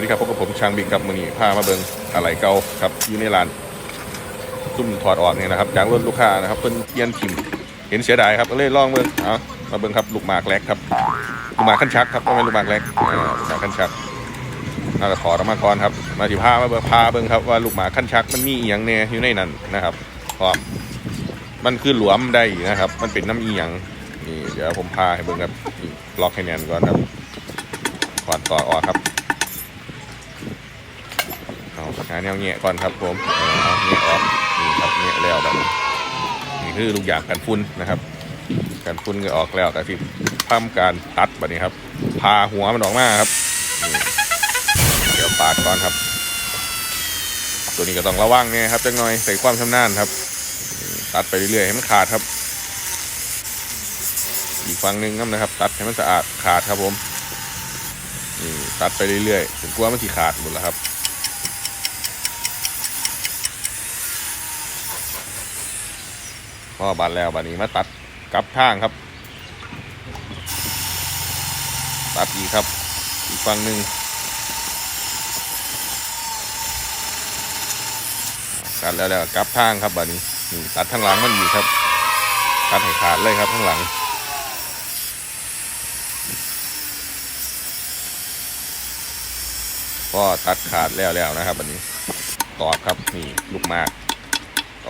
วัสดีครับพบกับผมช่างบิ๊กครับมือนี้ามาเบิงอะไรเก่าครับอยู่ในร้านซุ่มถอดออกเนี่ยนะครับจากรถลูกค้านะครับเพิ่นเปลี่ยนทิมเห็นเสียดายครับก็เลยลองเบิงเอามาเบิงครับลูกหมากแรกครับลูกหมากขั้นชักครับต้องเป็นลูกหมากแรกลูกหมากขั้นชักน่าจะถอดออกมาก่อนครับ มาสิพามาเบิงพาเบิงครับว่าลูกหมากขั้นชักมันมีเอียงแน่อยู่ในนั้นนะครับเพราะมันคือหลวมได้นะครับ มันเป็นน้ำอียงนี่เดี๋ยวผมพาให้เบิงครับล็อกให้แน่นก่อนครับถอดต่อออกครับ หาแนวเงี้ยก่อนครับผมเอาเงี้ยออกนี่ครับเงี้ยแล้วแบบนี้คือลูกอย่างกันฟุ้นนะครับ กันฟุ้นก็ออกแล้วแต่ที่ทำการตัดแบบนี้ครับพาหัวมันออกมาครับเดี๋ยวปาดก่อนครับ ตัวนี้ก็ต้องระวังเนี่ยครับจังหน่อยใส่ความชำนาญครับ ตัดไปเรื่อยๆให้มันขาดครับ อีกฝั่งหนึ่งนะครับ ตัดให้มันสะอาดขาดครับผมนี่ตัดไปเรื่อยๆถึงกลัวมันสีขาดหมดแล้วครับ พ่อบาดแล้วบาดนี้มาตัดกลับทางครับ ตัดอีกครับ อีกฝั่งหนึ่งตัดแล้วแล้วกลับทางครับบาดนี้นี่ตัดทั้งหลังมันอีกครับ ตัดให้ขาดเลยครับทั้งหลังก็ตัดขาดแล้วแล้วนะครับบันนี้ตอบครับนี่ลูกมาก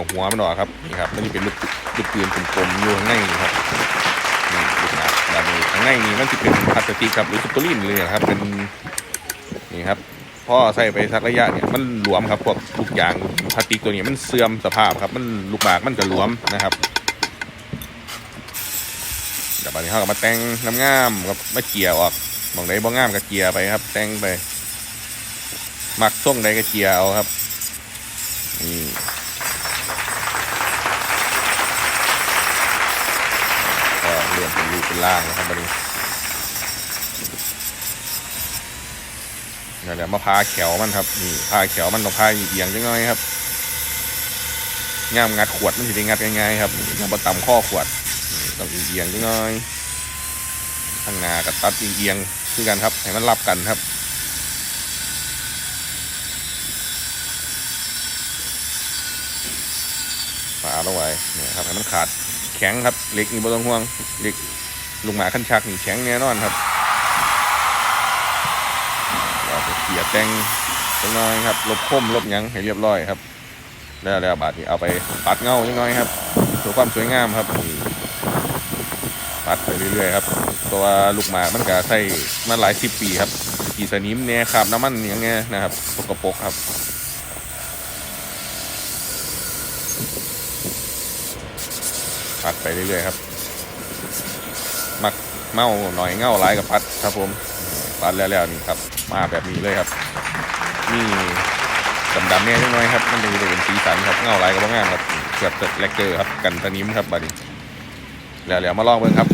เอาหัวมันออกครับนี่ครับมันจะเป็นลูกลูกปืนกลมๆอยู่ข้างในนี่ครับนี่ลูกหมากแบบนี้ข้างในนี่มันจะเป็นพลาสติกครับหรือสปรินเลยนะครับ เป็นนี่ครับพอใส่ไปสักระยะเนี่ยมันหลวมครับพวกทุกอย่างพลาสติกตัวนี้มันเสื่อมสภาพครับ มันลูกหมากมันจะหลวมนะครับเดี๋ยวบัดนี้เขาก็มาแต่งน้ำงามๆกับมาเกี่ยออกมองไหนบ่งามก็เกี่ยไปครับ แต่งไปหมักส่งใดก็เจียเอาครับนี่ก็เรียน เป็นล่างนะครับบัดนี้นี่นแหละมาพาแขวมันครับนี่พาแขวมันต้องพาเอียงจังหน่อยครับง่ามงัดขวดมันสิได้งัดง่ายๆครับนี่ต้องมาต่ำข้อขวดต้องเอียงจังหน่อยข้างหน้ากับตัดเอียงๆคือกันครับให้มันรับกันครับฝาเอาไว้เนี่ยครับให้มันขาดแข็งครับเหล็กนี่บ่ต้องห่วงเหล็ก ลุงหมาขั้นชักนี่แข็งแน่นอนครับเราจะเกลี่ยแตงจังน้อยครับลบคมลบยังให้เรียบร้อยครับ แล้วแล้วบาดนี้เอาไปปัดเงาจังน้อยครับเพื่อความสวยงามครับปัดไปเรื่อยๆครับตัวลูกหมากมันก็ใส่มาหลายสิบปีครับกี่สนิมเนี่ยครับน้ำมันอย่างเงี้ยนะครับสกปรกครับปัดไปเรื่อยๆครับ มักเมาหน่อยเง่าหลายกับปัดครับผมปัดแล้วๆนี่ครับ มาแบบนี้เลยครับ นี่ดำๆเนี่ยนิดน่อยครับ มันจะเป็นสีสันครับเง่าหลายกับว่างามครับเกือบจะแลกเกอร์ครับกันตะนิ้มครับบัดนี้แล้วๆมาลองเบิ่งครับ